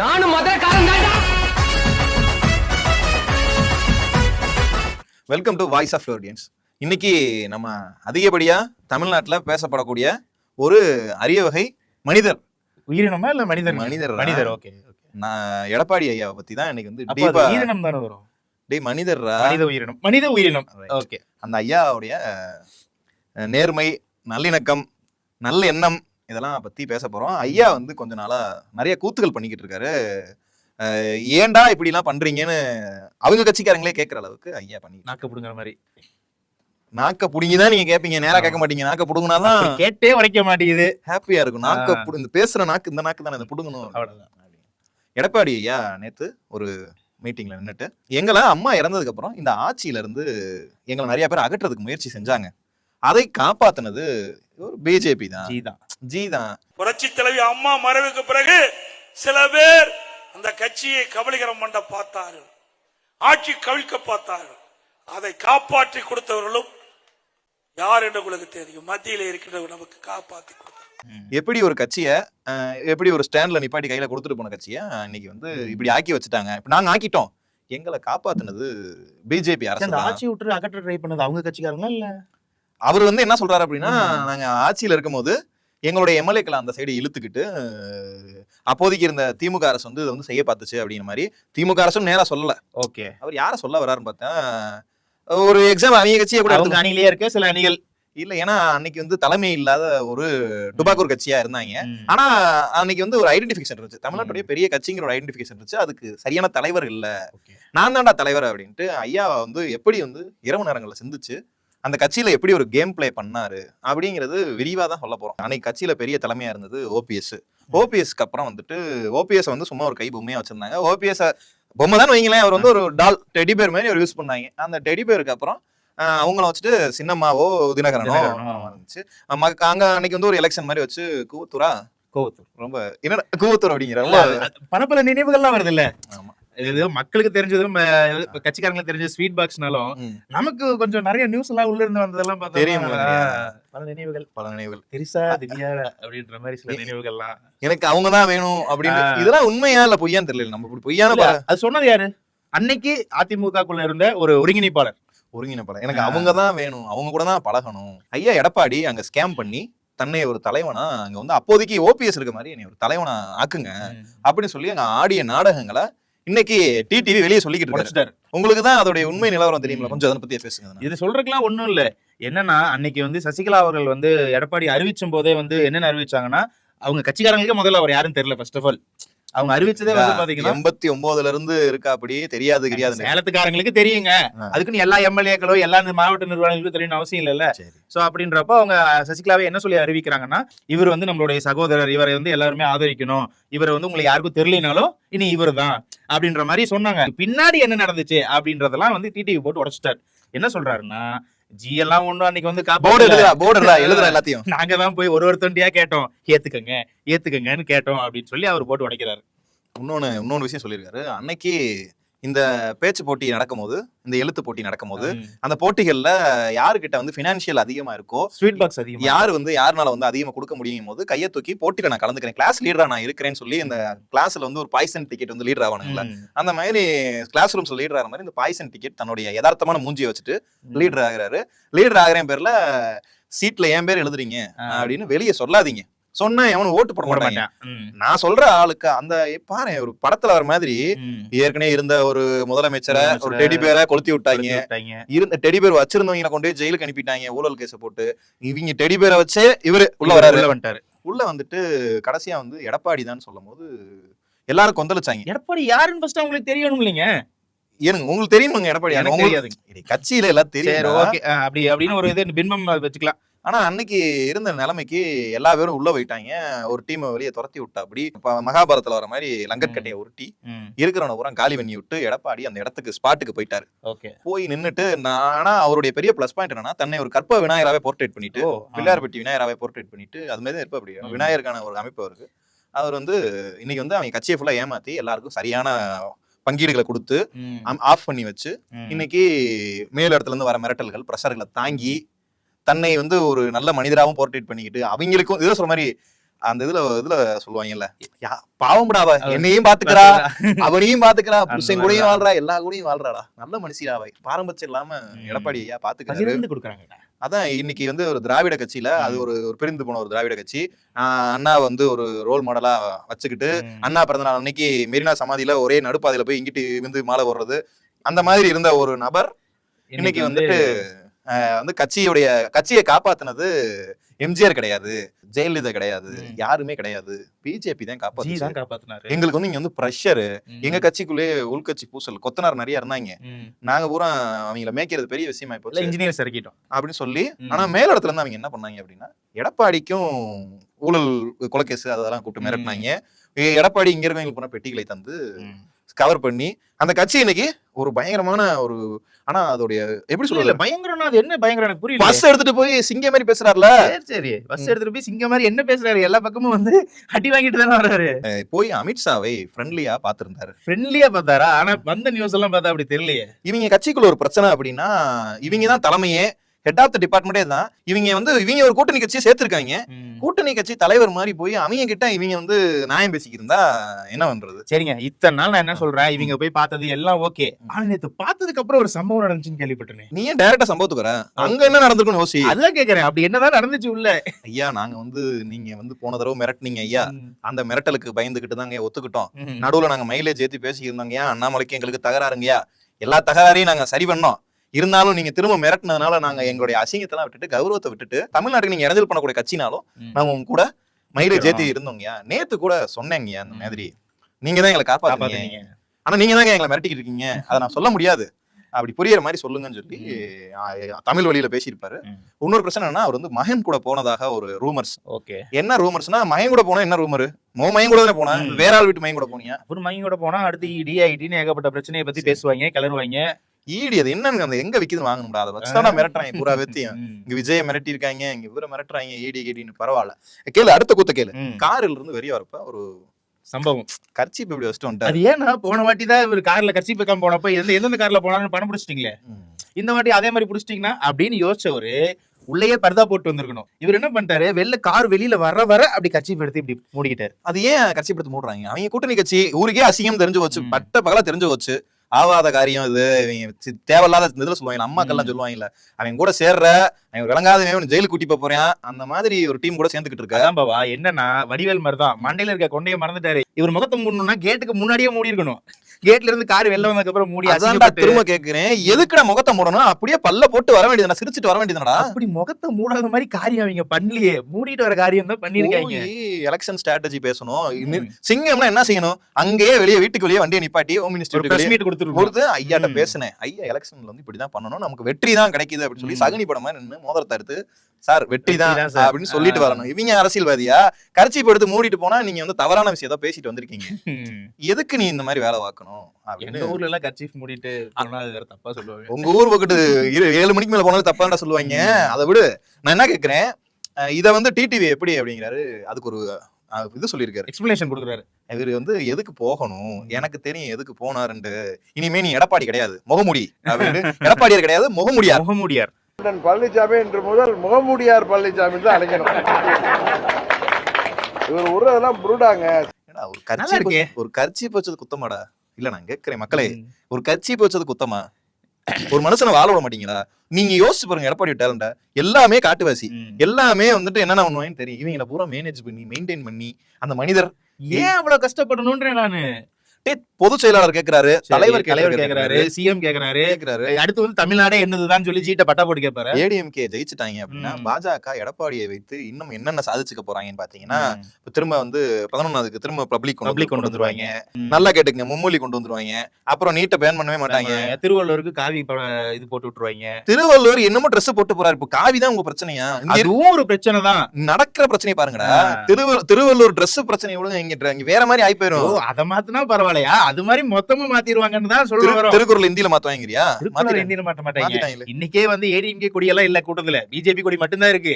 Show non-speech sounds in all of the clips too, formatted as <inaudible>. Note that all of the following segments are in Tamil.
நானும் மதுரக்காரன் தான்டா. Welcome to voice of audience இன்னைக்கு நம்ம அதிகப்படியா தமிழ்நாட்டுல பேசப்படக்கூடிய ஒரு அரிய வகை மனிதர். உயிரினமா இல்ல மனிதர்? மனிதர். மனிதர் ஓகே நான் எடப்பாடி ஐயாவை பத்தி தான் இன்னைக்கு வந்து டீப்பா உயிரினம் தானே வரும். டேய் மனிதர்ரா? மனித உயிரினம். மனித உயிரினம். ஓகே அந்த ஐயாவுடைய நேர்மை நல்லிணக்கம் நல்ல எண்ணம் இதெல்லாம் பத்தி பேச போறோம். ஐயா வந்து கொஞ்ச நாளா நிறைய கூத்துகள் பண்ணிக்கிட்டு இருக்காரு. ஏன்டா இப்படி எல்லாம் பண்றீங்கன்னு அவங்க கட்சிக்காரங்களே கேட்கற அளவுக்கு ஐயா பண்ணி நாக்கு புடுங்குற மாதிரி. நாக்க புடுங்கிதான் நீங்க கேட்பீங்க நேரா கேட்க மாட்டீங்க. நாக்க புடுங்கினாதான் அப்படி கேட்டே உடைக்க மாட்டேங்குது. ஹாப்பியா இருக்கும். நாக்க ஆ. புடு- இந்த பேசுற நாக்கு இந்த நாக்கு தானே இதை புடுங்கணும். அவ்வளவுதான். எடப்பாடி ஐயா நேத்து ஒரு மீட்டிங்ல நின்னுட்டு எங்களை அம்மா இறந்ததுக்கு அப்புறம் இந்த ஆட்சியில இருந்து எங்களை நிறைய பேர் அகற்றுறதுக்கு முயற்சி செஞ்சாங்க. அதை காப்பாத்துனது ஒரு பிஜேபி தான். ஜி தான். ஜி தான். புரட்சி தலைவி அம்மா மறைவுக்கு பிறகு சில பேர் அந்த கட்சியை கபலீகரம் பண்ண பார்த்தார்கள். ஆட்சி கவிழ்க்க பார்த்தார்கள். அதை காப்பாற்றி கொடுத்தவர்களும் யார் என்று உங்களுக்கு தெரியும். மத்தியில இருக்கின்றவர் நமக்கு காப்பாற்றி கொடுத்தார் எப்படி ஒரு கட்சியை எப்படி ஒரு ஸ்டாண்ட்ல நிப்பாட்டி கையில கொடுத்துட்டு போன கட்சியை இன்னைக்கு வந்து இப்படி ஆக்கி வச்சுட்டாங்க. இப்ப நாங்க ஆக்கிட்டோம். எங்களை காப்பாத்துனது பிஜேபி அரசு. ஆட்சி விட்டு அகற்ற ட்ரை பண்ணது அவங்க கட்சிக்காரங்களா இல்ல? அவர் வந்து என்ன சொல்றாரு அப்படின்னா. நாங்க ஆட்சியில இருக்கும்போது எங்களுடைய எம்எல்ஏக்களை அந்த சைடு இழுத்துக்கிட்டு அப்போதைக்கு இருந்த திமுக அரசு வந்து இதை வந்து செய்ய பார்த்துச்சு அப்படிங்கிற மாதிரி திமுக அரசும் நேரா சொல்லல. ஓகே. அவர் யார சொல்ல வராருன்னு பார்த்தா ஒரு எக்ஸாம் அவங்க கட்சியை கூட அவங்க அணியிலேயே இருக்க சில அணிகள். இல்ல ஏன்னா அன்னைக்கு வந்து தலைமை இல்லாத ஒரு டுபாக்கூர் கட்சியா இருந்தாங்க. ஆனா அன்னைக்கு வந்து ஒரு ஐடென்டிபிகேஷன் இருந்துச்சு. தமிழ்நாட்டுடைய பெரிய கட்சிங்கிற ஒரு ஐடென்டிபிகேஷன் இருந்துச்சு. அதுக்கு சரியான தலைவர் இல்ல. நான் தான்டா தலைவர் அப்படின்ட்டு ஐயா வந்து எப்படி வந்து இரவு நேரங்கள்ல சிந்திச்சு அந்த கட்சியில எப்படி ஒரு கேம் ப்ளே பண்ணாரு அப்படிங்கிறது விரிவா தான் சொல்ல போறோம். அன்னைக்கு கட்சியில பெரிய தலைமையா இருந்தது ஓபிஎஸ் ஓபிஎஸ்க்கு அப்புறம் வந்துட்டு ஓபிஎஸ் வந்து சும்மா ஒரு கை பொம்மையா வச்சிருந்தாங்க. ஓபிஎஸ் பொம்மை தான் வைங்களேன். அவர் வந்து ஒரு டால் டெடி பேர் மாதிரி ஒரு யூஸ் பண்ணாங்க. அந்த டெடி பேருக்கு அப்புறம் அவங்கள வச்சுட்டு சின்னம்மாவோ தினகரனோ. இருந்துச்சு அங்க அன்னைக்கு வந்து ஒரு எலெக்ஷன் மாதிரி வச்சு கூவத்தூரா? கோவத்தூர். ரொம்ப என்னடா கூவத்தூர் அப்படிங்கிற இல்ல, அது பல பல நினைவுகள்லாம் வருது இல்ல ஆமா. இது மக்களுக்கு தெரிஞ்சதும் கட்சிக்காரங்களுக்கு தெரிஞ்ச ஸ்வீட் பாக்ஸ்னாலும். நமக்கு கொஞ்சம் நிறைய நியூஸ் எல்லாம் உள்ள இருந்து வந்ததெல்லாம் பார்த்தா தெரியும்ல, ஆஹ், பல நினைவுகள். பல நினைவுகள். தெரிசா திவ்யா அப்படின்ற மாதிரி சில நினைவுகள்லாம். எனக்கு அவங்க தான் வேணும் அப்படின்னு. இதெல்லாம் உண்மையா இல்ல பொய்யான்னு தெரியல. நம்ம இப்படி பொய்யான அது சொன்னது யாரு? அன்னைக்கு அதிமுகக்குள்ள இருந்த ஒரு ஒருங்கிணைப்பாளர். ஒருங்கின படம் எனக்கு. அவங்க தான் வேணும். அவங்க கூட தான் பழகணும். ஐயா எடப்பாடி அங்க ஸ்கேம் பண்ணி தன்னை ஒரு தலைவனா அங்க வந்து அப்போதைக்கு ஓபிஎஸ் இருக்க மாதிரி என்னை ஒரு தலைவனா ஆக்குங்க அப்படின்னு சொல்லி அங்க ஆடிய நாடகங்களை இன்னைக்கு டிடிவி வெளியே சொல்லிக்கிட்டு இருக்காரு. உங்களுக்கு தான் அதோடைய உண்மை நிலவரம் தெரியுங்களா கொஞ்சம் அதை பத்தியே பேசுங்க. இது சொல்றதுக்குலாம் ஒண்ணும் இல்ல. என்னன்னா அன்னைக்கு வந்து சசிகலா அவர்கள் வந்து எடப்பாடி அறிவிச்சும் போதே வந்து என்னென்ன அறிவிச்சாங்கன்னா அவங்க கட்சிக்காரங்களுக்கே முதல்ல அவர் யாரும் தெரியல ஃபர்ஸ்ட் ஆஃப் ஆல் அவங்க அறிவிச்சதே வந்து பாத்தீங்கன்னா எண்பத்தி ஒன்பதுல இருந்து இருக்கா அப்படி? தெரியாது தெரியாது சேலத்துக்காரங்களுக்கு தெரியுங்க. அதுக்குன்னு எல்லா எம்எல்ஏக்களோ எல்லா மாவட்ட நிர்வாகிகளுக்கும் தெரியணும் அவசியம் சரி. சோ அப்படின்றப்போ அவங்க சசிகலாவை என்ன சொல்லி அறிவிக்கிறாங்கன்னா இவர் வந்து நம்மளுடைய சகோதரர் இவரை வந்து எல்லாருமே ஆதரிக்கணும். இவரை வந்து உங்களுக்கு யாருக்கும் தெரியலனாலும் இனி இவர் தான் அப்படின்ற மாதிரி சொன்னாங்க. பின்னாடி என்ன நடந்துச்சு அப்படின்றதெல்லாம் வந்து டிடிவி போட்டு உடைச்சிட்டாரு. என்ன சொல்றாருன்னா ஜி எல்லாம் ஒண்ணும் அன்னைக்கு வந்து போர்டு எழுதுறா போர்டு எழுதுறா எல்லாத்தையும். நாங்க தான் போய் ஒரு ஒருத்தண்டியா கேட்டோம். ஏத்துக்கங்க ஏத்துக்கங்கன்னு கேட்டோம் அப்படின்னு சொல்லி அவர் போட்டு உடைக்கிறாரு. இன்னொன்னு இன்னொன்னு விஷயம் சொல்லியிருக்காரு. அன்னைக்கு இந்த பேச்சு போட்டி நடக்கும்போது இந்த எழுத்து போட்டி நடக்கும்போது அந்த போட்டிகள்ல யாருக்கிட்ட வந்து பினான்சியல் அதிகமா இருக்கோ ஸ்வீட் பாக்ஸ் அதிகமா யார் வந்து யாருனால வந்து அதிகமா கொடுக்க முடியும் போது கையை தூக்கி போட்டியில நான் கலந்துக்கிறேன். கிளாஸ் லீடரா நான் இருக்கிறேன்னு சொல்லி இந்த கிளாஸ்ல வந்து ஒரு பாய்சன் டிக்கெட் வந்து லீடர் ம். அந்த மாதிரி கிளாஸ் ரூம்ஸ்ல லீடர் ஆகிற மாதிரி இந்த பாய்சன் டிக்கெட் தன்னுடைய யதார்த்தமான மூஞ்சியை வச்சுட்டு லீடர் ஆகுறாரு. லீடர் ஆகிறேன் பேர்ல சீட்ல என் பேர் எழுதுறீங்க. அப்படின்னு வெளியே சொல்லாதீங்க. சொன்னா எவனும் ஓட்டு போட மாட்டேன். நான் சொல்ற ஆளுக்கு அந்த பாரு ஒரு படத்துல வர மாதிரி. ஏற்கனவே இருந்த ஒரு முதலமைச்சரை ஒரு டெடி பேரை கொளுத்தி விட்டாங்க. இருந்த டெடி பேர் வச்சிருந்தவங்களை கொண்டு போய் ஜெயிலுக்கு அனுப்பிட்டாங்க ஊழல் கேஸ போட்டு. இவங்க டெடி பேரை வச்சே இவரு உள்ள வராரு. வந்துட்டாரு. உள்ள வந்துட்டு கடைசியா வந்து எடப்பாடி தான் சொல்லும் போது எல்லாரும் கொந்தளிச்சாங்க. எடப்பாடி யாருன்னு ஃபர்ஸ்ட் அவங்களுக்கு தெரியணும் இல்லைங்க எனக்கு உங்களுக்கு தெரியுமாங்க எடப்பாடி? எனக்கு உங்களுக்கு இது கட்சியில எல்லாம் தெரியும் ஓகே. அப்படி அப்படின்னு ஒரு இது பின்பம் வச்சுக்கலாம். ஆனா அன்னைக்கு இருந்த நிலைமைக்கு எல்லா பேரும் உள்ள போயிட்டாங்க. ஒரு டீமை வெளியே துரத்தி விட்டா அப்படி. இப்ப மகாபாரதத்துல வர மாதிரி லங்கற்கட்டையை உருட்டி இருக்கிறவன பூரா காலி பண்ணி விட்டு எடப்பாடி அந்த இடத்துக்கு ஸ்பாட்டுக்கு போயிட்டாரு. ஓகே. போய் நின்னுட்டு நான் ஆனா அவருடைய பெரிய ப்ளஸ் பாயிண்ட் என்னன்னா தன்னை ஒரு கற்ப விநாயகராவே போர்ட்ரேட் பண்ணிட்டு பிள்ளையார்பட்டி விநாயகராவே போர்ட்ரேட் பண்ணிட்டு அது மாதிரி தான் இருப்ப அப்படி. விநாயகருக்கான ஒரு அமைப்பு அவருக்கு. அவர் வந்து இன்னைக்கு வந்து அவங்க கட்சியை ஃபுல்லா ஏமாத்தி எல்லாருக்கும் சரியான பங்கீடுகளை கொடுத்து ஆஃப் பண்ணி வச்சு இன்னைக்கு மேல் இடத்துல இருந்து வர மிரட்டல்கள் ப்ரெஷர்களை தாங்கி தன்னை வந்து ஒரு நல்ல மனிதராகவும் போர்ட்ரேட் பண்ணிக்கிட்டு அவங்களுக்கும் இதோ சொல்ற மாதிரி அந்த இதுல இதுல சொல்லுவாங்கல்ல பாவம்டா அவ என்னையும் பாத்துக்கிறா அவனையும் பாத்துக்கிறா புருஷன் கூடயும். வாழ்றா எல்லா கூடயும் வாழ்றாடா. நல்ல மனுஷியா அவை பாரபட்சம் இல்லாம. எடப்பாடி ஐயா பாத்துக்கிறாரு. கொடுக்குறாங்க அதான் இன்னைக்கு வந்து ஒரு திராவிட கட்சியில அது ஒரு ஒரு பிரிந்து போன ஒரு திராவிட கட்சி. அண்ணா வந்து ஒரு ரோல் மாடலா வச்சுக்கிட்டு அண்ணா பிறந்தநாள் அன்னைக்கு மெரினா சமாதியில ஒரே நடுப்பாதையில போய் இங்கிட்டு வந்து மாலை போடுறது அந்த மாதிரி இருந்த ஒரு நபர் இன்னைக்கு வந்துட்டு வந்து கட்சியுடைய கட்சியை காப்பாத்துனது எம்ஜிஆர் கிடையாது ஜெயலலிதா கிடையாது. யாருமே கிடையாது பிஜேபி தான் காப்பாத்தினாரு எங்களுக்கு வந்து இங்க வந்து ப்ரெஷர். எங்க கட்சிக்குள்ளே உள்கட்சி பூசல் கொத்தனார் நிறைய இருந்தாங்க. நாங்க பூரா அவங்கள மேய்க்கிறது பெரிய விஷயமா போச்சு இன்ஜினியர்ஸ் இறக்கிட்டோம் அப்படின்னு சொல்லி. ஆனா மேலிடத்துல இருந்து அவங்க என்ன பண்ணாங்க அப்படின்னா எடப்பாடிக்கும் ஊழல் கொலைகேஸ் அதெல்லாம் கூப்பிட்டு. மிரட்டினாங்க எடப்பாடி இங்க இருக்கவங்களுக்கு போன பெட்டிகளை தந்து கவர் பண்ணி அந்த கட்சி இன்னைக்கு ஒரு பயங்கரமான ஒரு ஆனா அதோடைய எப்படி சொல்றது? பயங்கரம்னா அது என்ன பயங்கரம் எனக்கு புரியல பஸ் எடுத்துட்டு போய் சிங்க மாதிரி பேசுறாருல? சரி சரி. பஸ் எடுத்துட்டு போய் சிங்க மாதிரி என்ன பேசுறாரு? எல்லா பக்கமும் வந்து அடி வாங்கிட்டு தானே வர்றாரு. போய் அமித்ஷாவை ஃப்ரெண்ட்லியா பாத்துருந்தாரு ஃப்ரெண்ட்லியா பார்த்தாரா? ஆனா வந்த நியூஸ் எல்லாம் பார்த்தா அப்படி தெரியலையே. இவங்க கட்சிக்குள்ள ஒரு பிரச்சனை அப்படின்னா இவங்க தான் தலைமையே ஹெட் ஆஃப் த டிபார்ட்மெண்டே தான் இவங்க வந்து இவங்க ஒரு கூட்டணி கட்சியை சேர்த்திருக்காங்க. கூட்டணி கட்சி தலைவர் மாதிரி போய் அவங்க கிட்ட இவங்க வந்து நியாயம் பேசிக்கிருந்தா என்ன பண்றது? சரிங்க. இத்தனை நாள் நான் என்ன சொல்றேன்? இவங்க போய் பார்த்தது எல்லாம் ஓகே. ஆனா நேத்து பார்த்ததுக்கு அப்புறம் ஒரு சம்பவம் நடந்துச்சுன்னு கேள்விப்பட்டேன் நீ ஏன் டைரக்டா சம்பவத்துக்கு வர? அங்க என்ன நடந்திருக்குன்னு யோசி. அதுதான் கேக்குறேன். அப்படி என்னதான் நடந்துச்சு உள்ள? ஐயா நாங்க வந்து நீங்க வந்து போன தடவை மிரட்டினீங்க ஐயா. அந்த மிரட்டலுக்கு பயந்துகிட்டு தாங்க ஒத்துக்கிட்டோம். நடுவுல நாங்க மைலேஜ் ஏத்தி பேசிக்கிருந்தோங்க ஐயா. அண்ணாமலைக்கு எங்களுக்கு தகராறுங்கய்யா எல்லா தகராறையும் நாங்க சரி பண்ணோம். இருந்தாலும் நீங்க திரும்ப மிரட்டினதுனால நாங்க எங்களுடைய அசிங்கத்தெல்லாம் விட்டுட்டு கௌரவத்தை விட்டுட்டு தமிழ்நாட்டுக்கு நீங்க இடைஞ்சல் பண்ணக்கூடிய கட்சினாலும். நாங்க உங்க கூட மைலேஜ் நிக்கிறோம். ஏத்தி இருந்தோங்கய்யா. நேத்து கூட சொன்னேங்கய்யா இந்த ம். மாதிரி. நீங்க தான் எங்களை காப்பாத்துனீங்க. ஆனா நீங்க தாங்க எங்களை மிரட்டிக்கிட்டு இருக்கீங்க. அதை நான் சொல்ல முடியாது. அப்படி புரியுற மாதிரி சொல்லுங்கன்னு சொல்லி தமிழ் வழியில பேசியிருப்பாரு. இன்னொரு பிரச்சனை என்னன்னா அவர் வந்து மகன் கூட போனதாக ஒரு ரூமர்ஸ். ஓகே. என்ன ரூமர்ஸ்னா மகன் கூட போனா என்ன ரூமர்? மோ மகன் கூட போனா. வேற ஆள் வீட்டு மகன் கூட போனியா? அப்புறம் மங்கி கூட போனா அடுத்து இடி ஐடின்னு ஏகப்பட்ட பிரச்சனையை பத்தி பேசுவாங்க கிளறுவாங்க. ஈடி அது என்னன்னு அந்த எங்க விக்குதுன்னு வாங்கணும்டா? அதை வச்சுதான் மிரட்டுறாங்க பூரா வெத்தியும். இங்க விஜய மிரட்டி இருக்காங்க இங்க இவரை மிரட்டுறாங்க. ஈடி கீடின்னு. பரவாயில்ல. கேளு அடுத்த கூத்த கேளு. காரில் இருந்து வெளிய வரப்ப ஒரு சம்பவம். கர்ச்சி இப்படி வச்சுட்டு வந்துட்டாரு. அது ஏன்னா போன வாட்டி தான் இவர் கார்ல கட்சி பக்கம் போனப்ப எந்த எந்தெந்த கார்ல போனாலும் பணம் பிடிச்சிட்டீங்களே. இந்த வாட்டி அதே மாதிரி பிடிச்சிட்டீங்கன்னா அப்படின்னு யோசிச்சவரு உள்ளேயே பர்தா போட்டு வந்திருக்கணும். இவர் என்ன பண்ணிட்டாரு? வெளில கார் வெளியில வர வர அப்படி கட்சி எடுத்து இப்படி மூடிக்கிட்டாரு. அது ஏன் கட்சி படுத்து மூடுறாங்க? அவங்க கூட்டணி கட்சி ஊருக்கே அசிங்கம் தெரிஞ்சு வச்சு. பட்ட பகலா தெரிஞ்சு வச்சு ஆவாத காரியம் இது. இவங்க தேவையில்லாத இதுல சொல்லுவாங்க. அம்மாக்கள்லாம் சொல்லுவாங்கல்ல அவங்க கூட சேர்ற அவன் விளங்காதவன் ஜெயிலுக்கு கூட்டி போப் போறான். அந்த மாதிரி ஒரு டீம் கூட சேர்ந்துகிட்டு இருக்க. பாவா என்னன்னா வடிவேல் மாதிரி தான் மண்டையில இருக்க கொண்டைய மறந்துட்டாரு. இவர் முகத்தை மூடணும்னா கேட்டுக்கு முன்னாடியே மூடி இருக்கணும் கேட்ல இருந்து கார் வெளில வந்ததுக்கு அப்புறம் மூடி அதான்டா திரும்ப கேக்குறேன். எதுக்குடா முகத்தை மூடணும்? அப்படியே பல்ல போட்டு வர வேண்டியதுடா சிரிச்சிட்டு வர வேண்டியதுடா. அப்படி முகத்தை மூடாத மாதிரி காரியம் அவங்க பண்ணலையே. மூடிட்டு வர காரியம் தான் பண்ணிருக்காங்க எலெக்ஷன் ஸ்ட்ராட்டஜி பேசணும். சிங்கம்னா என்ன செய்யணும்? அங்கேயே வெளியே வீட்டுக்கு வெளியே வண்டியை நிப்பாட்டி ஹோம் மினிஸ்டர் கொடுத்துருக்கோம் கொடுத்து ஐயாட்ட. பேசினேன். ஐயா எலெக்ஷன்ல வந்து இப்படிதான் பண்ணணும். நமக்கு வெற்றி தான் கிடைக்குது அப்படின்னு சொல்லி. சகனி படம் மாதிரி நின்னு மோதிரத்தை எடுத்து சார் வெற்றி தான். அப்படின்னு சொல்லிட்டு. வரணும். இவங்க அரசியல்வாதியா? கரைச்சி எடுத்து மூடிட்டு போனா நீங்க வந்து தவறான விஷயத்த பேசிட்டு வந்திருக்கீங்க. எதுக்கு நீ இந்த மாதிரி வேலை பார்க்கணும்? அப்படின்னு. எங்க ஊர்ல எல்லாம் கர்ச்சீஃப் மூடிட்டு தப்பா சொல்லுவாங்க. உங்க ஊர் பக்கத்து இரு- ஏழு மணிக்கு மேல போனாலும் தப்பாண்டா சொல்லுவாங்க. அதை விடு. நான் என்ன கேக்குறேன்? இத வந்து டிடிவி எப்படி அப்படிங்கிறாரு. அதுக்கு ஒரு இது சொல்லியிருக்காரு. எக்ஸ்பிளனேஷன் கொடுக்குறாரு. இவர் வந்து எதுக்கு போகணும்? எனக்கு தெரியும் எதுக்கு போனாருன்ட்டு. இனிமே நீ எடப்பாடி கிடையாது. முகமுடி அப்படின்னு. <laughs> எடப்பாடியார் கிடையாது முகமுடியார். முகமூடியார். பழனிசாமி என்று முதல் முகமூடியார் பழனிசாமி தான் அழைக்கணும். இவர் உருவதெல்லாம் புருடாங்க. ஒரு இருக்கே. ஒரு கட்சி போச்சது குத்தமாடா. இல்ல நான் கேக்குறேன் மக்களே ஒரு கட்சி போச்சது குத்தமா? ஒரு மனுஷனை வாழ விட மாட்டீங்களா? நீங்க யோசிச்சு பாருங்க எடப்பாடி டேலண்ட எல்லாமே காட்டுவாசி. எல்லாமே வந்துட்டு என்னென்ன பண்ணுவாங்கன்னு தெரியும். இவங்கள பூரா மேனேஜ் பண்ணி மெயின்டைன் பண்ணி அந்த மனிதர் ஏன் அவ்வளவு கஷ்டப்படணும்ன்றேன் நானு? பொதுச் செயலாளர் கேக்குறாரு தலைவர் தலைவர் கேக்குறாரு சிஎம் கேக்குறாரு. கேக்குறாரு. அடுத்து வந்து தமிழ்நாடே என்னதுதான் சொல்லி சீட்டை பட்டா போட்டு கேட்பாரு ஏடிஎம்கே ஜெயிச்சுட்டாங்க அப்படின்னா. பாஜக எடப்பாடியை வைத்து இன்னும் என்னென்ன சாதிச்சுக்க போறாங்கன்னு பாத்தீங்கன்னா திரும்ப வந்து பதினொன்னாவதுக்கு திரும்ப பப்ளிக் பப்ளிக் கொண்டு வந்துருவாங்க. நல்லா கேட்டுங்க மும்மொழி கொண்டு வந்துருவாங்க. அப்புறம் நீட்டை பேன் பண்ணவே மாட்டாங்க. திருவள்ளுவருக்கு காவி இது போட்டு விட்டுருவாங்க. திருவள்ளுவர் என்னமோ Dress போட்டு போறாரு. இப்போ காவி தான் உங்க பிரச்சனையா? இங்க அதுவும் ஒரு பிரச்சனை தான். நடக்கிற பிரச்சனையை பாருங்கடா. திருவள்ளுவர் Dress பிரச்சனை விட இங்க வேற மாதிரி ஆயி ஓ போயிரும் அத மாத்தினா பரவாயில்லையா அது மாதிரி மொத்தமா மாத்திருவாங்கன்னு தான் சொல்ல வரோம். திருக்குறள் இந்தியில மாத்துவாங்கறியா திருக்குறள் இந்தியில மாட்ட மாட்டாங்க இன்னைக்கே வந்து ஏடிஎம்கே கொடி எல்லாம் இல்ல கூட்டத்துல. பிஜேபி கொடி மட்டும்தான் இருக்கு.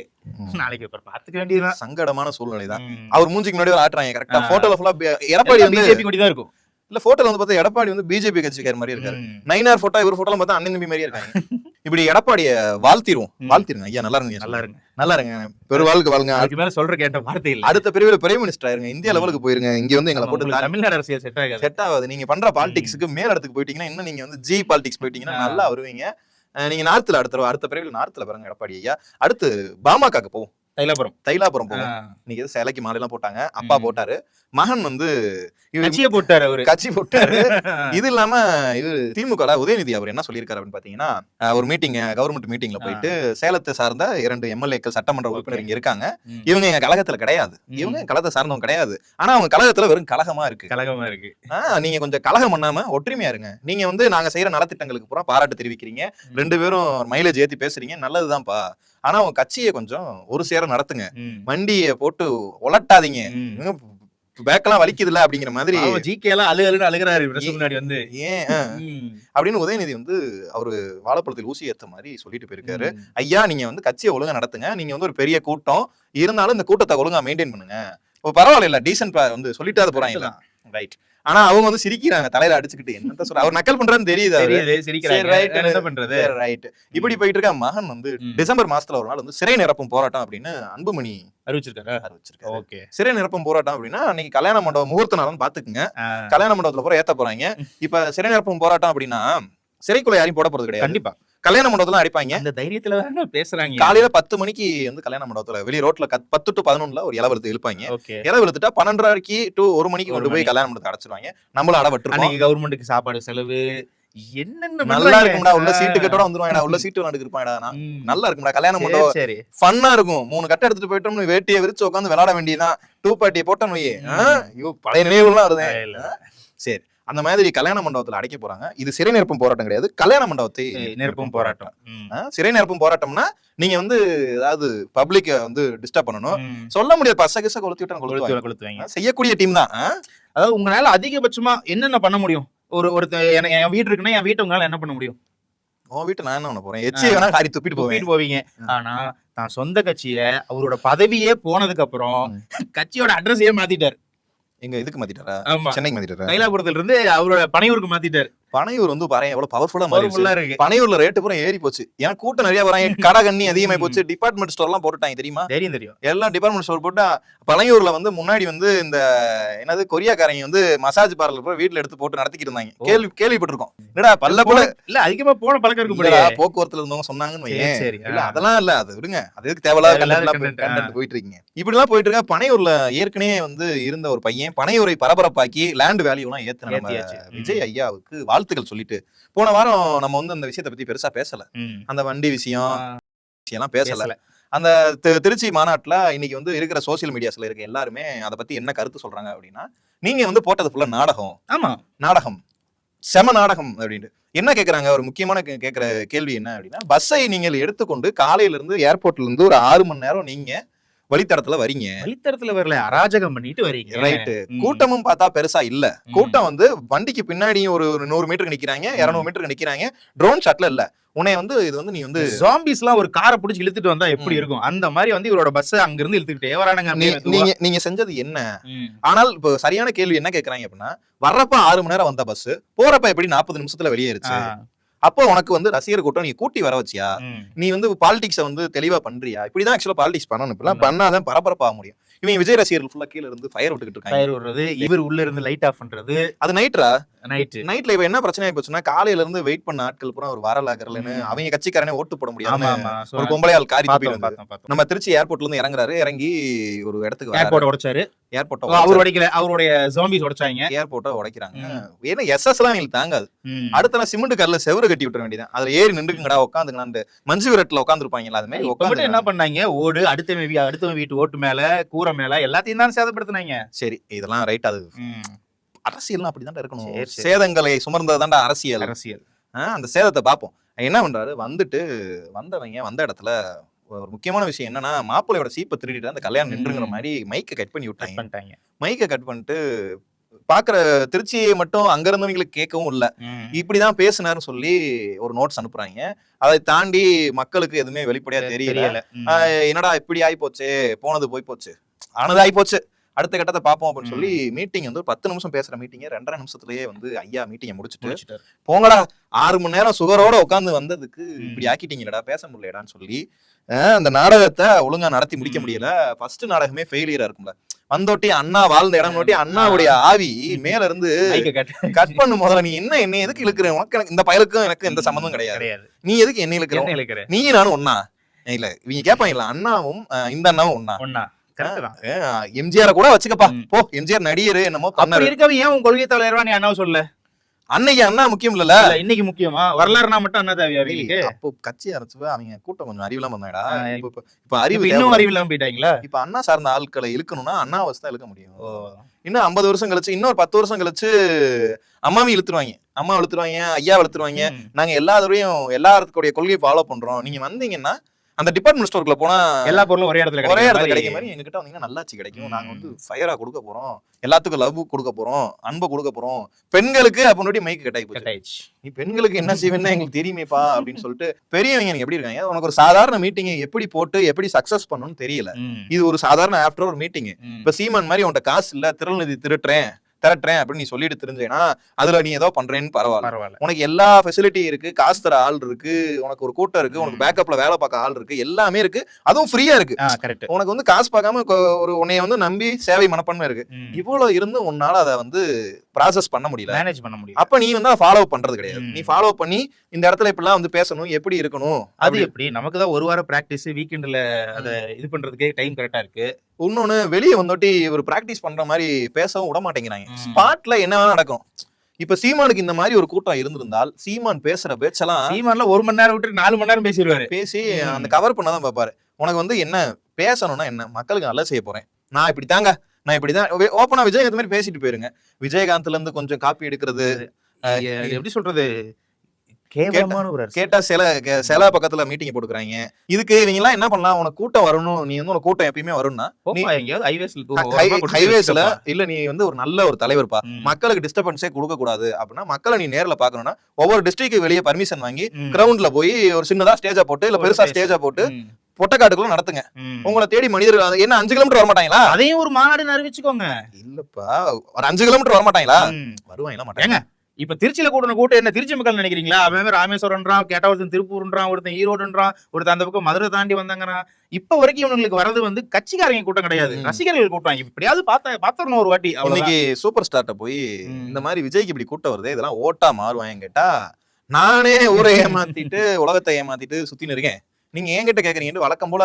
நாளைக்கு அப்புறம் பாத்துக்க வேண்டியதுதான். சங்கடமான சூழ்நிலை தான். அவர் மூஞ்சிக்கு முன்னாடி ஆட்டுறாங்க கரெக்டா. போட்டோல ஃபுல்லா எடப்பாடி வந்து பிஜேபி கொடி தான் இருக்கும். இல்ல போட்டோல வந்து பார்த்தா எடப்பாடி வந்து பிஜேபி கட்சிக்கார மாதிரி இருக்காரு. நைனார் போட்டோ இவர் போட்டோல பார்த்தா அண்ணன் தம்பி மாதிரியே இருக்காங்க. <laughs> இப்படி எடப்பாடிய வாழ்த்திருவோம். வாழ்த்திருங்க. ஐயா நல்லா இருங்க. நல்லா இருங்க. நல்லா இருங்க பெருவாளுக்கு வாழுங்க அதுக்கு மேல சொல்ற கேட்ட வார்த்தை இல்ல. அடுத்த பிரிவுல பிரைம் மினிஸ்டர் ஆயிருங்க. இந்தியா லெவலுக்கு போயிருங்க. இங்க வந்து எங்களை போட்டு தமிழ்நாடு அரசியல் செட் ஆகாது. செட் ஆகாது. நீங்க பண்ற பாலிடிக்ஸ்க்கு மேல் இடத்துக்கு போயிட்டீங்கன்னா இன்னும் நீங்க வந்து ஜி பாலிடிக்ஸ் போயிட்டீங்கன்னா. நல்லா வருவீங்க. நீங்க நார்த்ல அடுத்த அடுத்த பிரிவில் நார்த்ல பாருங்க எடப்பாடி ஐயா. அடுத்து பாமகக்கு போவோம். தைலாபுரம். தைலாபுரம் போவோம். இன்னைக்கு சேலைக்கு மாலை எல்லாம் போட்டாங்க. அப்பா. போட்டாரு. மகன் வந்து கட்சியை போட்டாரு அவரு. கட்சி போட்டாரு. <laughs> இது இல்லாம இது திமுக உதயநிதி அவர் என்ன சொல்லியிருக்காரு அப்படின்னு பாத்தீங்கன்னா ஒரு மீட்டிங் கவர்மெண்ட் மீட்டிங்ல போயிட்டு சேலத்தை சார்ந்த இரண்டு எம்எல்ஏக்கள் சட்டமன்ற உறுப்பினர் இங்க இருக்காங்க. இவங்க எங்க கழகத்துல கிடையாது. இவங்க கழகத்தை சார்ந்தவங்க கிடையாது. ஆனா அவங்க கழகத்துல வெறும் கழகமா இருக்கு. கலகமா இருக்கு. ஆஹ் நீங்க கொஞ்சம் கலகம் பண்ணாம ஒற்றுமையா இருங்க. நீங்க வந்து நாங்க செய்யற நலத்திட்டங்களுக்கு பூரா பாராட்டு தெரிவிக்கிறீங்க. ரெண்டு பேரும் மைலேஜ் ஏத்தி பேசுறீங்க. நல்லதுதான்ப்பா. ஆனா உங்க கட்சியை கொஞ்சம் ஒரு சேர நடத்துங்க. வண்டியை போட்டு உலட்டாதீங்க. பேக்கெல்லாம் வலிக்குதுல அப்படிங்கிற மாதிரி GK எல்லாம் அழு அழுன்னு அழுகுறாரு முன்னாடி வந்து. ஏன். அப்படின்னு உதயநிதி வந்து அவரு வாழைப்பழத்தில் ஊசி ஏத்த மாதிரி சொல்லிட்டு போயிருக்காரு. ஐயா நீங்க வந்து கட்சியை ஒழுங்கா நடத்துங்க. நீங்க வந்து ஒரு பெரிய கூட்டம். இருந்தாலும் இந்த கூட்டத்தை ஒழுங்கா மெயின்டைன் பண்ணுங்க. பரவாயில்ல டீசென்ட் வந்து சொல்லிட்டாது போறாங்க ரைட் ஆனா அவங்க வந்து சிரிக்கிறாங்க தலையில அடிச்சுக்கிட்டு. என்னத்த சொல்ற? அவர் நக்கல் பண்றான்னு தெரியுது சிரிக்கிறாங்க என்ன பண்றது? right. இப்படி போயிட்டு இருக்க மகன் வந்து. டிசம்பர் மாசத்துல ஒரு நாள் வந்து சிறை நிரப்பும் போராட்டம் அப்படின்னு அன்புமணி அறிவிச்சிருக்காரா. அறிவிச்சிருக்காரு. ஓகே. சிறை நிரப்பும் போராட்டம் அப்படின்னா அன்னைக்கு கல்யாண மண்டபம் முகூர்த்த நாள்னு பாத்துக்குங்க. கல்யாண மண்டபத்துல பூரா ஏத்த போறாங்க. இப்ப சிறை நிரப்பும் போராட்டம் அப்படின்னா சிறைக்குள்ள யாரையும் போட போறது கிடையாது. கண்டிப்பா. கல்யாண மண்டபத்துல அடிப்பாங்க. அந்த தைரியத்துல வேற பேசுறாங்க? காலையில பத்து மணிக்கு வந்து கல்யாண மண்டபத்துல வெளிய ரோட்ல பத்து டு பதினொன்னுல ஒரு இலவரத்து இழுப்பாங்க. இழுத்துட்டா பன்னெண்டரைக்கு டு ஒரு மணிக்கு கொண்டு போய். கல்யாண மண்டபத்தை அடைச்சிருவாங்க. நம்மளும் அடவட்டுருப்போம் அன்னைக்கு கவர்மெண்ட்டுக்கு சாப்பாடு செலவு என்னென்ன நல்லா? இருக்கும்டா உள்ள சீட்டு. கட்டோட வந்துருவாடா உள்ள சீட்டு நான். ம். நல்லா இருக்கும்டா கல்யாண சரி, மண்டபம் சரி. ஃபன்னா இருக்கும். மூணு கட்டை எடுத்துட்டு போயிட்டோம்னு வேட்டியை விரிச்சு உட்காந்து விளையாட வேண்டியதுதான். டூ பார்ட்டியை போட்டோம் ஐயோ பழைய நினைவுலாம் வருது. சரி. அந்த மாதிரி கல்யாண மண்டபத்துல அடைக்க போறாங்க. இது சிறை நிரப்பும் போராட்டம் கிடையாது. கல்யாண மண்டபத்தை நெருப்பும் போராட்டம். சிறை நிரப்பும் போராட்டம்னா நீங்க வந்து ஏதாவது பப்ளிக்க வந்து டிஸ்டர்ப் பண்ணணும். சொல்ல முடியாது. பச கிச கொளுத்தி விட்டு கொளுத்துவாங்க. செய்யக்கூடிய டீம் தான்? அதாவது உங்களால அதிகபட்சமா என்னென்ன பண்ண முடியும்? ஒரு எனக்கு என் வீடு இருக்குன்னா என் வீட்டை உங்களால என்ன பண்ண முடியும்? உன் வீட்டு நான் என்ன பண்ண போறேன்? எச்சி வேணா காரி துப்பிட்டு போவேன். போவீங்க. ஆனா தான் சொந்த கட்சிய அவரோட பதவியே போனதுக்கு அப்புறம் கட்சியோட அட்ரஸையே மாத்திட்டாரு. எங்க இதுக்கு மாத்திட்டாரா? சென்னைக்கு மாத்திட்டாரா? தைலாபுரத்துல இருந்து அவரோட பனையூருக்கு மாத்திட்டாரு. பனையூர் வந்து பாருங்க எவ்வளவு பவர்ஃபுல்லா இருக்கு. பனையூர்ல ரேட்டு பூரா ஏறி போச்சு. ஏன்னா கூட்டம் நிறைய வராங்க. <laughs> கடை கண்ணி அதிகமாயி போச்சு. டிபார்ட்மெண்ட் ஸ்டோர் எல்லாம் போட்டுட்டாங்க தெரியுமா? தெரியும் தெரியும். எல்லாம் டிபார்ட்மெண்ட் ஸ்டோர் போட்டா பழையூர்ல வந்து முன்னாடி வந்து இந்த என்னது கொரியாக்காரங்க வந்து மசாஜ் பார்லர் போய் வீட்ல எடுத்து போட்டு நடத்திக்கிட்டு இருந்தாங்க. கேள்வி கேள்விப்பட்டிருக்கோம். என்னடா பல்ல போல? இல்ல அதிகமா போன பழக்கம் இருக்கு போலயே. போக்குவரத்துல இருந்தவங்க சொன்னாங்கன்னு. அதெல்லாம் இல்ல. அது விடுங்க. அதுக்கு தேவையில்லாத போயிட்டு இருக்கீங்க. இப்படி எல்லாம் போயிட்டு இருக்க பனையூர்ல ஏற்கனவே வந்து இருந்த ஒரு பையன் பனையூரை பரபரப்பாக்கி லேண்ட் வேல்யூ எல்லாம் ஏத்துன. விஜய் ஐயாவுக்கு வாழ்த்துக்கள் சொல்லிட்டு போன வாரம் நம்ம வந்து அந்த விஷயத்தை பத்தி பெருசா பேசல. அந்த வண்டி விஷயம் விஷயம்லாம் பேசல. அந்த திருச்சி மாநாட்டுல இன்னைக்கு வந்து இருக்கிற சோசியல் மீடியாஸ்ல இருக்க எல்லாருமே அதை பத்தி என்ன கருத்து சொல்றாங்க அப்படின்னா நீங்க வந்து போட்டது ஃபுல்லா நாடகம். ஆமா. நாடகம். செம நாடகம் அப்படின்ட்டு. என்ன கேக்குறாங்க? ஒரு முக்கியமான கே- கேக்குற கேள்வி என்ன அப்படின்னா பஸ்ஸை நீங்கள் எடுத்துக்கொண்டு காலையில இருந்து ஏர்போர்ட்ல இருந்து ஒரு ஆறு மணி நேரம் நீங்க வழித்தடத்துல வரீங்க. வழித்தடத்துல வரல அராஜகம் பண்ணிட்டு வரீங்க. ரைட்டு. கூட்டமும் பார்த்தா பெருசா இல்ல. கூட்டம் வந்து வண்டிக்கு பின்னாடியும் ஒரு நூறு மீட்டருக்கு நிக்கிறாங்க இருநூறு மீட்டருக்கு நிக்கிறாங்க. ட்ரோன் ஷாட்ல இல்ல. உன்னை வந்து இது வந்து நீ வந்து ஜாம்பிஸ் எல்லாம் ஒரு காரை புடிச்சு இழுத்துட்டு வந்தா எப்படி. இருக்கும்? அந்த மாதிரி வந்து இவரோட பஸ் அங்க இருந்து இழுத்துக்கிட்டே வரானுங்க நீங்க நீங்க செஞ்சது என்ன. ஆனால் இப்போ சரியான கேள்வி என்ன கேக்குறாங்க அப்படின்னா வர்றப்ப ஆறு மணி நேரம் வந்த பஸ் போறப்ப எப்படி நாற்பது நிமிஷத்துல வெளியேறுச்சு? அப்போ உனக்கு வந்து ரசிகர் கூட்டம் நீ கூட்டி வர வச்சியா. நீ வந்து பாலிடிக்ஸை வந்து தெளிவா பண்றியா? இப்படிதான் ஆக்சுவலா பாலிடிக்ஸ் பண்ணணும். இப்பெல்லாம் பண்ணாதான் பரபரப்பாக முடியும். இவங்க விஜய் ரசிகர்கள் ஃபுல்லா கீழ இருந்து ஃபயர் விட்டுக்கிட்டு இருக்காங்க. டயர் விடுறது இவர் உள்ள இருந்து லைட் ஆஃப் பண்றது. அது நைட்ரா நைட்டு நைட்ல இப்ப என்ன பிரச்சனை ஆகி போச்சுன்னா காலையில இருந்து வெயிட் பண்ண ஆட்கள் பூரா ஒரு வரல கரலன்னு. அவங்க கட்சிக்காரனே ஓட்டு போட முடியாது. ஒரு பொம்பளையால் காரி நம்ம திருச்சி ஏர்போர்ட்ல இருந்து இறங்குறாரு. இறங்கி ஒரு இடத்துக்கு ஏர்போர்ட் உடைச்சாரு. அவர் ஏர்போர்ட் உடைக்கல அவருடைய ஜாம்பிஸ் உடைச்சாங்க. ஏர்போர்ட்டை உடைக்கிறாங்க. ஏன்னா எஸ்எஸ் எல்லாம் தாங்காது. அடுத்த சிமெண்ட் கல்ல செவரு கட்டி விட்டுற வேண்டியதான் அதுல ஏறி நின்றுக்குங்கடா உட்காந்துங்களான்னு மஞ்சு விரட்டுல உட்காந்துருப்பாங்களா அது மாதிரி மட்டும் என்ன உட்காந்து பண்ணாங்க? ஓடு அடுத்த வீ அடுத்த வீட்டு ஓட்டு மேல கூரை மேல எல்லாத்தையும் தான் சேதப்படுத்தினாங்க. சரி இதெல்லாம் ரைட் அது. அரசியல்னா அப்படிதான் இருக்கணும். சேதங்களை சுமர்ந்ததாண்டா அரசியல். அரசியல். அந்த சேதத்தை பார்ப்போம். என்ன பண்றாரு? வந்துட்டு வந்தவங்க வந்த இடத்துல ஒரு முக்கியமான விஷயம் என்னன்னா மாப்பிள்ளையோட சீப்பை திருடிட்டு அந்த கல்யாணம் நின்றுங்கிற. மாதிரி மைக்கை கட் பண்ணி விட்டாங்க. மைக்கை கட் பண்ணிட்டு பாக்குற திருச்சியை மட்டும் அங்க இருந்தவங்களுக்கு கேட்கவும் இல்ல. இப்படிதான் பேசினாருன்னு சொல்லி ஒரு நோட்ஸ் அனுப்புறாங்க. அதை தாண்டி மக்களுக்கு எதுவுமே வெளிப்படையா தெரியல. என்னடா இப்படி ஆயி போச்சு போனது போய் போச்சு ஆனது ஆயி போச்சு அடுத்த கட்டத்தை பார்ப்போம் அப்படின்னு சொல்லி மீட்டிங் வந்து பத்து நிமிஷம் பேசுற மீட்டிங்க ரெண்டரை நிமிஷத்துலயே வந்து ஐயா மீட்டிங்கை முடிச்சுட்டு. போங்கடா ஆறு மணி நேரம் சுகரோட உட்காந்து வந்ததுக்கு இப்படி ஆக்கிட்டீங்களடா பேச முடியலடான்னு சொல்லி அந்த நாடகத்தை ஒழுங்கா நடத்தி முடிக்க. முடியல. ஃபர்ஸ்ட் நாடகமே ஃபெயிலியரா இருக்கும்ல. வந்தோட்டி அண்ணா வாழ்ந்த இடம் நோட்டி அண்ணாவுடைய ஆவி மேல இருந்து கட் பண்ணு முதல்ல. நீ என்ன என்ன எதுக்கு இழுக்கிற? உனக்கு இந்த பயலுக்கும் எனக்கு எந்த சம்மந்தம் கிடையாது. நீ எதுக்கு என்ன இழுக்கிற? நீ நானும் ஒண்ணா. இல்ல இவங்க கேட்பாங்கல்ல அண்ணாவும் இந்த அண்ணாவும் கரெக்ட் தான். எம்ஜிஆர் கூட வச்சுக்கப்பா. போ எம்ஜிஆர் நடிகர் என்னமோ பண்ணாரு. இருக்கவன் ஏன் உன் கொள்கை தலைவரா நீ அண்ணாவை சொல்ல அன்னைக்கு அண்ணா முக்கியம் இல்ல இன்னைக்கு முக்கியமா? வரலாறுனா மட்டும் அண்ணா தேவையா அப்போ கட்சி அரசு அவங்க கூட்டம் கொஞ்சம் அறிவுலாம் பண்ணாடா ஆ, இப்ப அறிவு இன்னும். அறிவு இல்லாம போயிட்டாங்களா? இப்ப அண்ணா சார்ந்த ஆட்களை இழுக்கணும்னா அண்ணா வச்சு தான் இழுக்க முடியும். இன்னும் ஐம்பது வருஷம் கழிச்சு இன்னொரு பத்து வருஷம் கழிச்சு அம்மாவி இழுத்துருவாங்க. அம்மா இழுத்துருவாங்க ஐயா இழுத்துருவாங்க. நாங்க எல்லா தடவையும் எல்லாத்துக்குடைய கொள்கையை ஃபாலோ பண்றோம். நீங்க வந்தீங்கன்னா அந்த டிபார்ட்மெண்ட் ஸ்டோருக்குள்ள போனா எல்லா பொருளும் ஒரே இடத்துல ஒரே இடத்துல கிடைக்கிற மாதிரி எங்ககிட்ட வந்தீங்கன்னா நல்லாச்சு கிடைக்கும். நாங்க வந்து ஃபயரா கொடுக்க போறோம். எல்லாத்துக்கும் லவ் கொடுக்க போறோம். அன்பை கொடுக்க போறோம். பெண்களுக்கு அப்படின்னு மைக் கட்டாயி cut போச்சு ஆயிடுச்சு. நீ பெண்களுக்கு என்ன செய்வேன்னா எங்களுக்கு தெரியுமேப்பா அப்படின்னு சொல்லிட்டு பெரியவங்க நீங்க எப்படி இருக்காங்க? உனக்கு ஒரு சாதாரண மீட்டிங்கை எப்படி போட்டு எப்படி சக்சஸ் பண்ணணும்னு தெரியல. இது ஒரு சாதாரண ஆஃப்டர் ஒரு மீட்டிங். இப்ப சீமான் மாதிரி உன்கிட்ட காசு இல்ல திருநிதி திருட்டுறேன். திரட்டுறேன் அப்படின்னு நீ சொல்லிட்டு தெரிஞ்சேன்னா அதுல நீ ஏதோ பண்றேன்னு பரவாயில்ல. பரவாயில்ல. உனக்கு எல்லா ஃபெசிலிட்டி இருக்கு காசு தர ஆள் இருக்கு உனக்கு ஒரு கூட்டம் இருக்கு உனக்கு. பேக்கப்ல வேலை பார்க்க ஆள் இருக்கு எல்லாமே இருக்கு. அதுவும் ஃப்ரீயா இருக்கு. உனக்கு வந்து காசு பார்க்காம ஒரு உன்னைய வந்து நம்பி சேவை மனப்பான்மை இருக்கு. இவ்வளவு இருந்து உன்னால அதை வந்து ப்ராசஸ் பண்ண முடியல. மேனேஜ் பண்ண முடியும் அப்ப நீ வந்து ஃபாலோ பண்றது கிடையாது. நீ ஃபாலோ பண்ணி இந்த இடத்துல இப்படிலாம் வந்து பேசணும் எப்படி இருக்கணும் அது எப்படி? நமக்கு தான் ஒரு வாரம் பிராக்டிஸ் வீக்கெண்ட்ல அத இது பண்றதுக்கே டைம் கரெக்டா இருக்கு. இன்னொன்னு வெளியே வந்துட்டு ஒரு பிராக்டிஸ் பண்ற மாதிரி பேசவும் விட மாட்டேங்கிறாங்க. ஸ்பாட்ல என்ன வேணா நடக்கும். இப்ப சீமானுக்கு இந்த மாதிரி ஒரு கூட்டம் இருந்திருந்தால் சீமான் பேசுற பேச்செல்லாம் சீமான்ல ஒரு மணி நேரம் விட்டு நாலு மணி நேரம் பேசிடுவாரு. பேசி. அந்த கவர் பண்ணாதான் பாப்பாரு உனக்கு வந்து என்ன பேசணும்னா என்ன? மக்களுக்கு நல்லா செய்ய போறேன். நான் இப்படி தாங்க நான் இப்படிதான். ஓப்பனா விஜயகாந்த் மாதிரி பேசிட்டு போயிருங்க. விஜயகாந்த்ல இருந்து கொஞ்சம் காப்பி எடுக்கிறது எப்படி சொல்றது? கேவலமான ஒரு அரசு. கேட்டா சில சில பக்கத்துல மீட்டிங் போட்டுக்கிறாங்க இதுக்கு இவங்க எல்லாம் என்ன பண்ணலாம் உனக்கு கூட்டம் வரணும் நீ வந்து உனக்கு கூட்டம் எப்பயுமே வரும்னா எங்கேயாவது ஹைவேஸ்ல ஹைவேஸ்ல இல்ல நீ வந்து ஒரு நல்ல ஒரு தலைவர்ப்பா. மக்களுக்கு டிஸ்டர்பன்ஸே கொடுக்க கூடாது அப்படின்னா மக்களை நீ நேர்ல பாக்கணும்னா ஒவ்வொரு டிஸ்ட்ரிக்ட் வெளியே பர்மிஷன் வாங்கி. கிரவுண்ட்ல போய் ஒரு சின்னதா ஸ்டேஜா போட்டு இல்ல பெருசா. ஸ்டேஜா போட்டு. பொட்டக்காட்டுக்குள்ள நடத்துங்க. உங்களை தேடி மனிதர்கள் என்ன அஞ்சு கிலோமீட்டர் வர மாட்டாங்களா அதையும் ஒரு மாநாடுன்னு அறிவிச்சுக்கோங்க இல்லப்பா ஒரு அஞ்சு கிலோமீட்டர் வர மாட்டாங்களா ம். வருவாங்களா மாட்டாங்க இப்ப திருச்சியில கூட்டின கூட்டம் என்ன திருச்சி மக்கள் நினைக்கிறீங்களா அவன் ராமேஸ்வரன்றான் கேட்டா ஒருத்தன் திருப்பூர்ன்றான் ஒருத்தன் ஈரோடுன்றான் ஒருத்தன் அந்த பக்கம் மதுரை தாண்டி வந்தாங்கறான் இப்ப வரைக்கும் இவங்களுக்கு வரது வந்து கட்சிக்காரங்க கூட்டம் கிடையாது. ரசிகர்கள் கூட்டம் இப்படியாவது பார்த்தா பாத்திரணும் ஒரு வாட்டி. இன்னைக்கு சூப்பர் ஸ்டார்ட்ட போய். இந்த மாதிரி விஜய்க்கு இப்படி கூட்டம் வருது இதெல்லாம் ஓட்டா மாறுவாங்க கேட்டா நானே ஊரை ஏமாத்திட்டு உலகத்தை ஏமாத்திட்டு சுத்தின்னு இருக்கேன் நீங்க என்கிட்ட கேக்குறீங்கன்னு வழக்கம் போல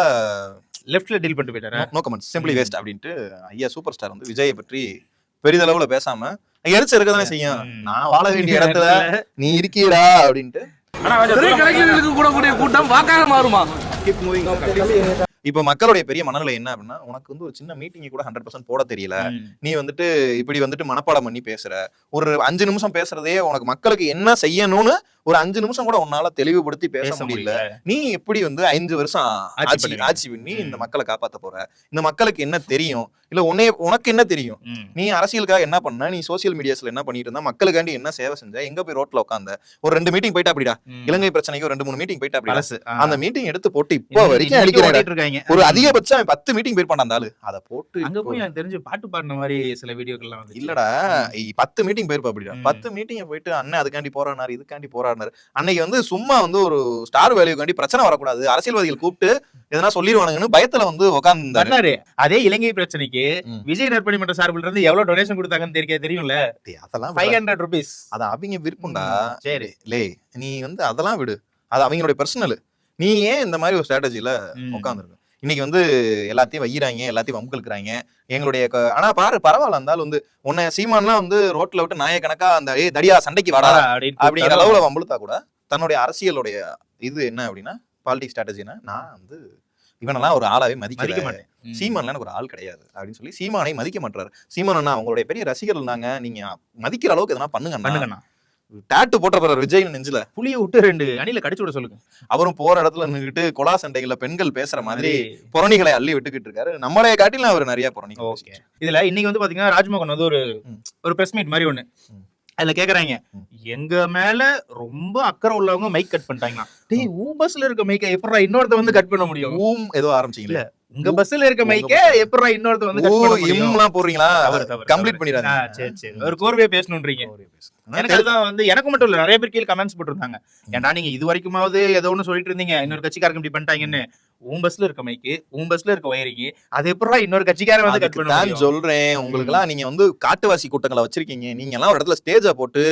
லெஃப்ட்ல டீல் பண்ணிட்டு போயிட்டாரு நோ கமெண்ட்ஸ் சிம்பிளி. வேஸ்ட் அப்படின்ட்டு ஐயா சூப்பர் ஸ்டார் வந்து விஜயை பற்றி பெரிதளவுல பேசாம எரிச்சு இருக்கதானே செய்யும். ம். நான் வாழ வேண்டிய இடத்துல <laughs> நீ இருக்கீடா அப்படின்ட்டு. திரைக்கலைஞர்களுக்கு கூடக்கூடிய கூட்டம் வாக்காக மாறுமா? இப்ப மக்களுடைய பெரிய மனநிலை என்ன அப்படின்னா உனக்கு வந்து ஒரு சின்ன மீட்டிங் கூட ஹண்ட்ரட் பர்சன்ட் போட தெரியல. நீ வந்துட்டு இப்படி வந்துட்டு மனப்பாடம் பண்ணி பேசுற. ஒரு அஞ்சு நிமிஷம் பேசுறதே உனக்கு மக்களுக்கு என்ன செய்யணும்னு ஒரு அஞ்சு நிமிஷம் கூட உன்னால தெளிவுபடுத்தி பேச முடியல. நீ எப்படி வந்து ஐந்து வருஷம் ஆட்சி ஆட்சி பண்ணி. இந்த மக்களை காப்பாத்த போற? இந்த மக்களுக்கு என்ன தெரியும்? இல்ல உன்னை உனக்கு என்ன தெரியும். நீ அரசியலுக்காக என்ன பண்ண? நீ சோசியல் மீடியாஸ்ல என்ன பண்ணிட்டு இருந்தா? மக்களுக்காண்டி என்ன சேவை செஞ்ச? எங்க போய் ரோட்ல உட்காந்த ஒரு ரெண்டு மீட்டிங் போயிட்டா அப்படிடா. இலங்கை பிரச்சனைக்கு ரெண்டு மூணு மீட்டிங் போயிட்டா ஆ. அந்த மீட்டிங் எடுத்து போட்டு இப்போ வரைக்கும் அடிக்கிறாங்க ஒரு அதிகபட்சம் பத்து மீட்டிங் அந்த ஆளு. அதை போட்டு அங்க போய் எனக்கு தெரிஞ்சு பாட்டு பாடின மாதிரி சில வீடியோக்கள்லாம் இல்லடா பத்து மீட்டிங் போயிருப்பா அப்படிடா. பத்து மீட்டிங் போயிட்டு அண்ணன் அதுக்காண்டி போறானாரு இதுக்காண்டி போறானாரு அன்னைக்கு வந்து சும்மா வந்து ஒரு ஸ்டார் வேல்யூக்காண்டி பிரச்சனை வரக்கூடாது. அரசியல்வாதிகள் கூப்பிட்டு எதனா சொல்லிடுவானுங்கன்னு பயத்துல வந்து பண்ணாரு அதே இலங்கை பிரச்சனைக்கு. விஜய் நற்பணி மன்ற சார்பில் இருந்து எவ்வளவு டொனேஷன் கொடுத்தாங்கன்னு தெரிய தெரியும்ல? அதெல்லாம் ஃபைவ் ஹண்ட்ரட் ருபீஸ் அது அவங்க விருப்பம்டா. சரி. லே நீ வந்து அதெல்லாம் விடு. அது அவங்களுடைய பர்சனல் நீ ஏன் இந்த மாதிரி ஒரு ஸ்ட்ராட்டஜில உட்காந்துருக்க இன்னைக்கு வந்து எல்லாத்தையும் வையிறாங்க எல்லாத்தையும் வம்புக்கிறாங்க எங்களுடைய ஆனா பாரு பரவாயில்ல. இருந்தாலும் வந்து உன்னை சீமான்லாம் வந்து ரோட்ல விட்டு நாய கணக்கா அந்த ஏய் தடியா சண்டைக்கு வாடா அப்படிங்கிற அளவுல வம்புழுத்தா கூட தன்னுடைய அரசியலுடைய இது என்ன அப்படின்னா பாலிடிக்ஸ் ஸ்ட்ராட்டஜினா நான் வந்து இவனெல்லாம் ஒரு ஆளாவே மதிக்க மாட்டேன். சீமான்லாம் எனக்கு ஒரு ஆள் கிடையாது அப்படின்னு சொல்லி சீமானை மதிக்க மாட்டாரு சீமான் அண்ணா உங்களுடைய பெரிய ரசிகர்கள் நாங்க நீங்க மதிக்கிற அளவுக்கு எதனா பண்ணுங்க பண்ணுங்கண்ணா. டாட்டு போட்ட விஜய் நெஞ்சில. புளிய விட்டு ரெண்டு அணில கடிச்சு விட சொல்லுங்க. அவரும் போற இடத்துல நின்னுகிட்டு கொலா சண்டைகள்ல பெண்கள் பேசுற மாதிரி புறணிகளை அள்ளி விட்டுக்கிட்டு இருக்காரு. நம்மளே காட்டிலும் அவர் நிறைய ஓகே இதுல இன்னைக்கு வந்து பாத்தீங்கன்னா ராஜ்மோகன் வந்து ஒரு. ஒரு பிரஸ் மீட் மாதிரி ஒண்ணு. அதுல கேக்குறாங்க. எங்க மேல ரொம்ப அக்கறை உள்ளவங்க மைக் கட் பண்ணிட்டாங்களா? டேய் ஊபஸ்ல இருக்க மைக்க எப்படா இன்னொருத்த வந்து கட் பண்ண முடியும்? ஊம் ஏதோ ஆரம்பிச்சீங்களே. உங்க பஸ்ல இருக்க மைக்கே எப்படா இன்னொருத்த வந்து ஓ பண்ண முடியும்? தவறு, கம்ப்ளீட் ஆ, சரி சரி. ஒரு கோர்வையா பேசணும்ன்றீங்க எனக்கு அதுதான் வந்து எனக்கு மட்டும் இல்ல நிறைய பேர் கீழே கமெண்ட்ஸ் போட்டிருந்தாங்க. ஏன்டா நீங்க இது வரைக்குமாவது ஏதோ ஒண்ணு சொல்லிட்டு இருந்தீங்க இன்னொரு கட்சிக்காரங்க இப்படி பண்ணிட்டாங்கன்னு. உன் பஸ்ல இருக்க மைக்கு உன் பஸ்ல இருக்க வயரிங்க அது எப்படா இன்னொரு கட்சிக்காரன் வந்து கட்? சொல்றேன். உங்களுக்கு எல்லாம் நீங்க வந்து காட்டுவாசி கூட்டங்களை வச்சிருக்கீங்க. நீங்க எல்லாம் ஒரு இடத்துல ஸ்டேஜ போட்டு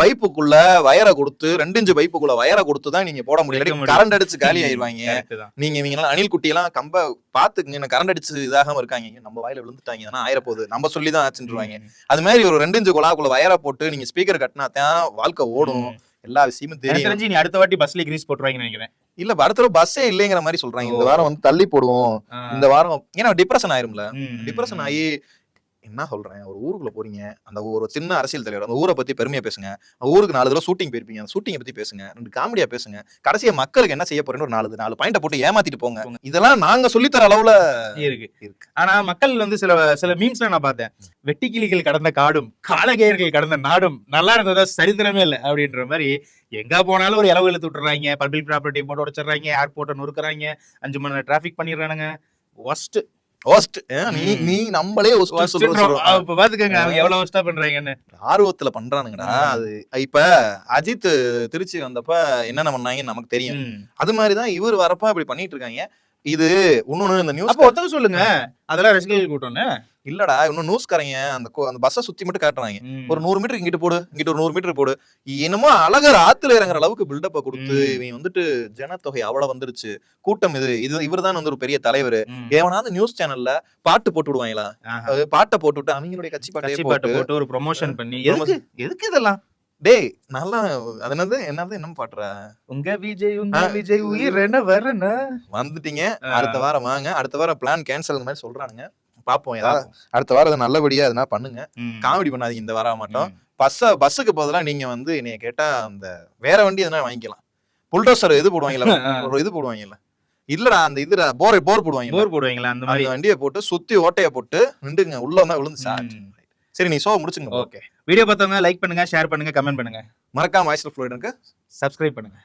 பைப்புக்குள்ள வயரை கொடுத்து ரெண்டு இன்ச்சு பைப்புக்குள்ள வயரை கொடுத்து தான் நீங்க போட முடியும். கரண்ட் அடிச்சு காலி ஆயிருவாங்க. நீங்க இவங்க எல்லாம் அணில் குட்டி எல்லாம் கம்ப பாத்துக்குங்க கரண்ட் அடிச்சு இதாகாம இருக்காங்க. நம்ம வாயில விழுந்துட்டாங்க. ஆயிரப்போகுது. நம்ம சொல்லி தான் ஆச்சுருவாங்க அது மாதிரி ஒரு ரெண்டு இன்ச்சு குழாக்குள்ள வயரை போட்டு நீங்க ஸ்பீக்கர் கட்டினா தான் வாழ்க்கை ஓடும். எல்லா விஷயமும் தெரியும் தெரிஞ்சு நீ அடுத்த வாட்டி பஸ்ல கிரீஸ் போட்டுருவாங்கன்னு நினைக்கிறேன் இல்ல அடுத்த பஸ்ஸே இல்லைங்கிற மாதிரி சொல்றாங்க இந்த. வாரம் வந்து தள்ளி போடுவோம். இந்த வாரம் ஏன்னா டிப்ரெஷன் ஆயிரும்ல. டிப்ரெஷன் ஆகி என்ன சொல்றேன்? ஒரு ஊருக்குள்ள போறீங்க. அந்த ஒரு சின்ன அரசியல் தலைவர் அந்த ஊரை பத்தி பெருமையா பேசுங்க. ஊருக்கு நாலு தடவை ஷூட்டிங் போயிருப்பீங்க. அந்த ஷூட்டிங்கை பத்தி பேசுங்க. ரெண்டு காமெடியா பேசுங்க. கடைசியா மக்களுக்கு என்ன செய்ய போறேன்னு ஒரு நாலு நாலு பாயிண்ட போட்டு ஏமாத்திட்டு போங்க. இதெல்லாம் நாங்க சொல்லித்தர அளவுல இருக்கு. இருக்கு. ஆனா மக்கள் வந்து சில சில மீம்ஸ்ல நான் பார்த்தேன். வெட்டிக்கிளிகள் கடந்த காடும் காலகேயர்கள் கடந்த நாடும் நல்லா இருந்ததா சரித்திரமே இல்லை. அப்படின்ற மாதிரி எங்க போனாலும் ஒரு இலவு இழுத்து விட்டுறாங்க. பப்ளிக் ப்ராப்பர்ட்டி போட்டு உடைச்சிடுறாங்க. ஏர்போர்ட்டை நொறுக்குறாங்க. அஞ்சு மணி நேரம் டிராபிக் பண்ணிடுறானுங்க. ஒஸ்ட் ஹோஸ்ட் நீ. நீ நம்மளே சொல்றோம். இப்ப பாத்துக்கோங்க அவங்க எவ்வளவு ஒஸ்டா பண்றாங்கன்னு. ஆர்வத்துல பண்றானுங்கடா. அது இப்ப அஜித் திருச்சி வந்தப்ப என்னென்ன பண்ணாங்கன்னு நமக்கு தெரியும். அது மாதிரிதான் இவர் வரப்ப இப்படி பண்ணிட்டு இருக்காங்க. இது இன்னொன்னு இந்த நியூஸ் அப்ப ஒருத்தவங்க சொல்லுங்க. அதெல்லாம் ரசிகர்கள் கூட்டம்னு. இல்லடா இன்னும் நியூஸ்காரங்க அந்த அந்த பஸ்ஸை சுத்தி மட்டும் காட்டுறாங்க. ஒரு நூறு மீட்டர் இங்கிட்டு போடு இங்கிட்டு ஒரு நூறு மீட்டர் போடு. என்னமோ அழகர் ஆத்துல இறங்குற அளவுக்கு பில்டப்ப கொடுத்து. இவன் வந்துட்டு ஜனத்தொகை அவ்வளவு வந்துருச்சு. கூட்டம் இது இது இவர்தான் வந்து ஒரு பெரிய தலைவர். ம். எவனாவது நியூஸ் சேனல்ல பாட்டு போட்டு விடுவாங்களா? பாட்டை போட்டு விட்டு அவங்களுடைய கட்சி பாட்டை பாட்டு போட்டு போட்டு ஒரு ப்ரொமோஷன் பண்ணி எதுக்கு எதுக்கு இதெல்லாம்? டேய் நல்லா அது என்னது? என்ன பாட்டுற? உங்க விஜய் உங்க. விஜய் உயிர் என்ன வரன வந்துட்டீங்க. அடுத்த வாரம் வாங்க. அடுத்த வாரம் பிளான் கேன்சல் மாதிரி சொல்றானுங்க. பாப்போம் ஏதாவது. அடுத்த வாரம் நல்லபடியா எதுனா பண்ணுங்க. காமெடி பண்ணாதீங்க இந்த வாரம் மட்டும். பஸ்ஸ பஸ்ஸுக்கு பதிலா நீங்க வந்து என்னைய கேட்டா அந்த வேற வண்டி எதுனா வாங்கிக்கலாம். புல்டோசர் இது போடுவாங்கல்ல? ஒரு இது போடுவாங்கல்ல? இல்லடா அந்த இதுடா போர் போர் போடுவாங்க போர் போடுவீங்களா அந்த மாதிரி? வண்டியை போட்டு சுத்தி ஓட்டைய போட்டு நின்றுங்க. உள்ள வந்தா விழுந்து சார் நீ ஷோ முடிச்சுங்க ஓகே. வீடியோ பார்த்தவங்க லைக் பண்ணுங்க ஷேர் பண்ணுங்க கமெண்ட் பண்ணுங்க. மறக்காம வாய்ஸ் ஃப்ளோயிடுங்க சப்ஸ்கிரைப் பண்ணுங்க.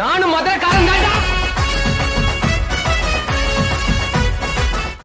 நானும் மதுரக்காரன் தான்டா!